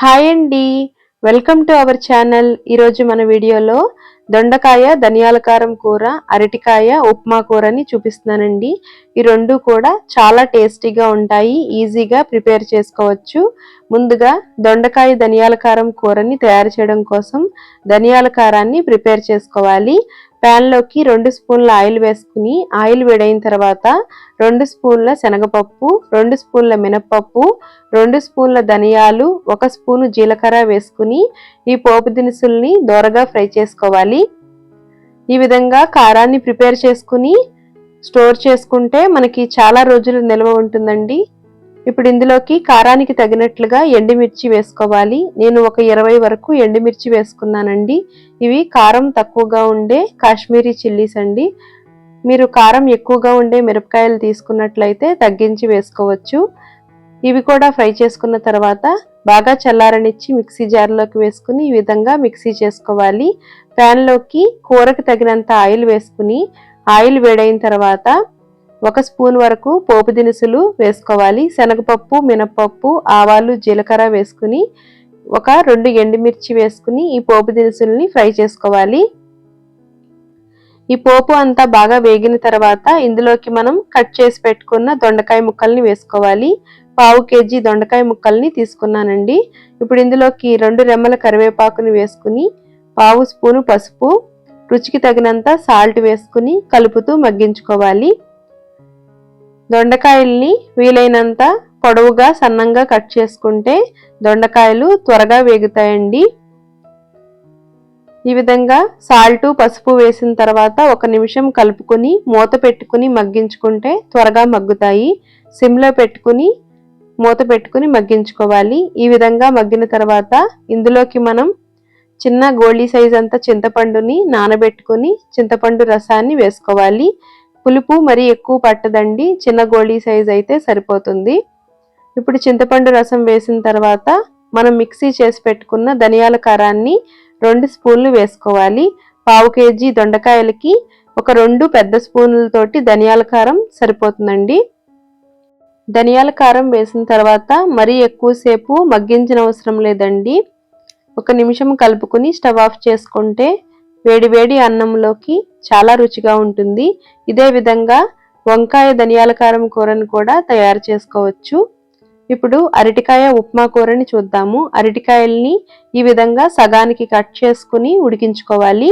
Hi అండి. Welcome to our channel. ఈరోజు మన వీడియోలో దొండకాయ ధనియాల కారం కూర అరటికాయ ఉప్మా కూరని చూపిస్తున్నానండి. ఈ రెండు కూడా చాలా టేస్టీగా ఉంటాయి ఈజీగా ప్రిపేర్ చేసుకోవచ్చు. ముందుగా దొండకాయ ధనియాల కారం కూరని తయారు చేయడం కోసం ధనియాల కారాన్ని ప్రిపేర్ చేసుకోవాలి. ప్యాన్లోకి రెండు స్పూన్ల ఆయిల్ వేసుకుని ఆయిల్ వేడైన తర్వాత రెండు స్పూన్ల శనగపప్పు రెండు స్పూన్ల మినప్పప్పు రెండు స్పూన్ల ధనియాలు ఒక స్పూను జీలకర్ర వేసుకుని ఈ పోపు దినుసుల్ని దోరగా ఫ్రై చేసుకోవాలి. ఈ విధంగా కారాన్ని ప్రిపేర్ చేసుకుని స్టోర్ చేసుకుంటే మనకి చాలా రోజులు నిల్వ ఉంటుందండి. ఇప్పుడు ఇందులోకి కారానికి తగినట్లుగా ఎండుమిర్చి వేసుకోవాలి. నేను ఒక ఇరవై వరకు ఎండుమిర్చి వేసుకున్నానండి. ఇవి కారం తక్కువగా ఉండే కాశ్మీరీ చిల్లీస్ అండి. మీరు కారం ఎక్కువగా ఉండే మిరపకాయలు తీసుకున్నట్లయితే తగ్గించి వేసుకోవచ్చు. ఇవి కూడా ఫ్రై చేసుకున్న తర్వాత బాగా చల్లారనిచ్చి మిక్సీ జార్లోకి వేసుకుని ఈ విధంగా మిక్సీ చేసుకోవాలి. ప్యాన్లోకి కూరకు తగినంత ఆయిల్ వేసుకుని ఆయిల్ వేడైన తర్వాత ఒక స్పూన్ వరకు పోపు దినుసులు వేసుకోవాలి. శనగపప్పు మినపప్పు ఆవాలు జీలకర్ర వేసుకుని ఒక రెండు ఎండుమిర్చి వేసుకుని ఈ పోపు దినుసుల్ని ఫ్రై చేసుకోవాలి. ఈ పోపు అంతా బాగా వేగిన తర్వాత ఇందులోకి మనం కట్ చేసి పెట్టుకున్న దొండకాయ ముక్కల్ని వేసుకోవాలి. పావు కేజీ దొండకాయ ముక్కల్ని తీసుకున్నానండి. ఇప్పుడు ఇందులోకి రెండు రెమ్మల కరివేపాకుని వేసుకుని పావు స్పూను పసుపు రుచికి తగినంత సాల్ట్ వేసుకుని కలుపుతూ మగ్గించుకోవాలి. దొండకాయల్ని వీలైనంత పొడవుగా సన్నంగా కట్ చేసుకుంటే దొండకాయలు త్వరగా వేగుతాయండి. ఈ విధంగా సాల్ట్ పసుపు వేసిన తర్వాత ఒక నిమిషం కలుపుకొని మూత పెట్టుకుని మగ్గించుకుంటే త్వరగా మగ్గుతాయి. సిమ్లో పెట్టుకుని మూత పెట్టుకుని మగ్గించుకోవాలి. ఈ విధంగా మగ్గిన తర్వాత ఇందులోకి మనం చిన్న గోళీ సైజ్ అంత చింతపండుని నానబెట్టుకుని చింతపండు రసాన్ని వేసుకోవాలి. పులుపు మరి ఎక్కువ పట్టదండి. చిన్న గోళీ సైజ్ అయితే సరిపోతుంది. ఇప్పుడు చింతపండు రసం వేసిన తర్వాత మనం మిక్సీ చేసి పెట్టుకున్న ధనియాల కారాన్ని రెండు స్పూన్లు వేసుకోవాలి. పావు కేజీ దొండకాయలకి ఒక రెండు పెద్ద స్పూన్లతోటి ధనియాల కారం సరిపోతుందండి. ధనియాల కారం వేసిన తర్వాత మరీ ఎక్కువసేపు మగ్గించిన అవసరం లేదండి. ఒక నిమిషం కలుపుకుని స్టవ్ ఆఫ్ చేసుకుంటే వేడివేడి అన్నంలోకి చాలా రుచిగా ఉంటుంది. ఇదే విధంగా వంకాయ ధనియాల కారం కూరని కూడా తయారు చేసుకోవచ్చు. ఇప్పుడు అరటికాయ ఉప్మా కూరని చూద్దాము. అరటికాయల్ని ఈ విధంగా సగానికి కట్ చేసుకుని ఉడికించుకోవాలి.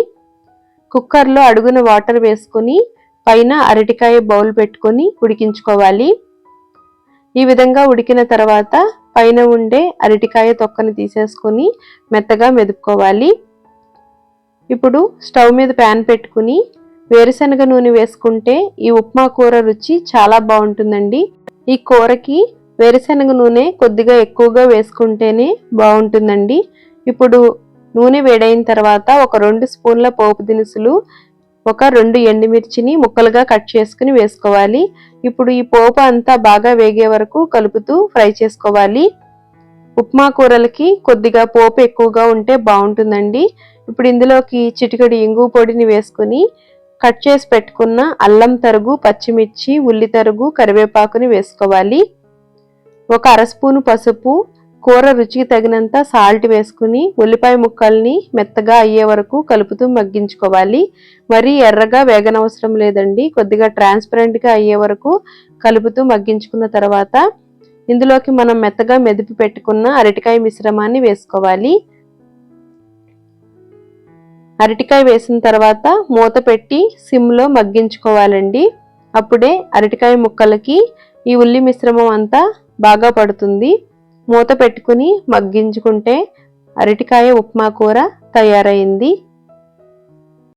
కుక్కర్లో అడుగున వాటర్ వేసుకుని పైన అరటికాయ బౌల్ పెట్టుకొని ఉడికించుకోవాలి. ఈ విధంగా ఉడికిన తర్వాత పైన ఉండే అరటికాయ తొక్కని తీసేసుకొని మెత్తగా మెదుపుకోవాలి. ఇప్పుడు స్టవ్ మీద ప్యాన్ పెట్టుకుని వేరుశనగ నూనె వేసుకుంటే ఈ ఉప్మా కూర రుచి చాలా బాగుంటుందండి. ఈ కూరకి వేరుశనగ నూనె కొద్దిగా ఎక్కువగా వేసుకుంటేనే బాగుంటుందండి. ఇప్పుడు నూనె వేడైన తర్వాత ఒక రెండు స్పూన్ల పోపు దినుసులు ఒక రెండు ఎండుమిర్చిని ముక్కలుగా కట్ చేసుకుని వేసుకోవాలి. ఇప్పుడు ఈ పోపు అంతా బాగా వేగే వరకు కలుపుతూ ఫ్రై చేసుకోవాలి. ఉప్మా కూరలకి కొద్దిగా పోపు ఎక్కువగా ఉంటే బాగుంటుందండి. ఇప్పుడు ఇందులోకి చిటికడి ఇంగు పొడిని వేసుకుని కట్ చేసి పెట్టుకున్న అల్లం తరుగు పచ్చిమిర్చి ఉల్లి తరుగు కరివేపాకుని వేసుకోవాలి. ఒక అర స్పూను పసుపు కూర రుచికి తగినంత సాల్ట్ వేసుకుని ఉల్లిపాయ ముక్కల్ని మెత్తగా అయ్యే వరకు కలుపుతూ మగ్గించుకోవాలి. మరీ ఎర్రగా వేగనవసరం లేదండి. కొద్దిగా ట్రాన్స్పరెంట్గా అయ్యే వరకు కలుపుతూ మగ్గించుకున్న తర్వాత ఇందులోకి మనం మెత్తగా మెదిపి పెట్టుకున్న అరటికాయ మిశ్రమాన్ని వేసుకోవాలి. అరటికాయ వేసిన తర్వాత మూత పెట్టి సిమ్లో మగ్గించుకోవాలండి. అప్పుడే అరటికాయ ముక్కలకి ఈ ఉల్లి మిశ్రమం అంతా బాగా పడుతుంది. మూత పెట్టుకుని మగ్గించుకుంటే అరటికాయ ఉప్మా కూర తయారైంది.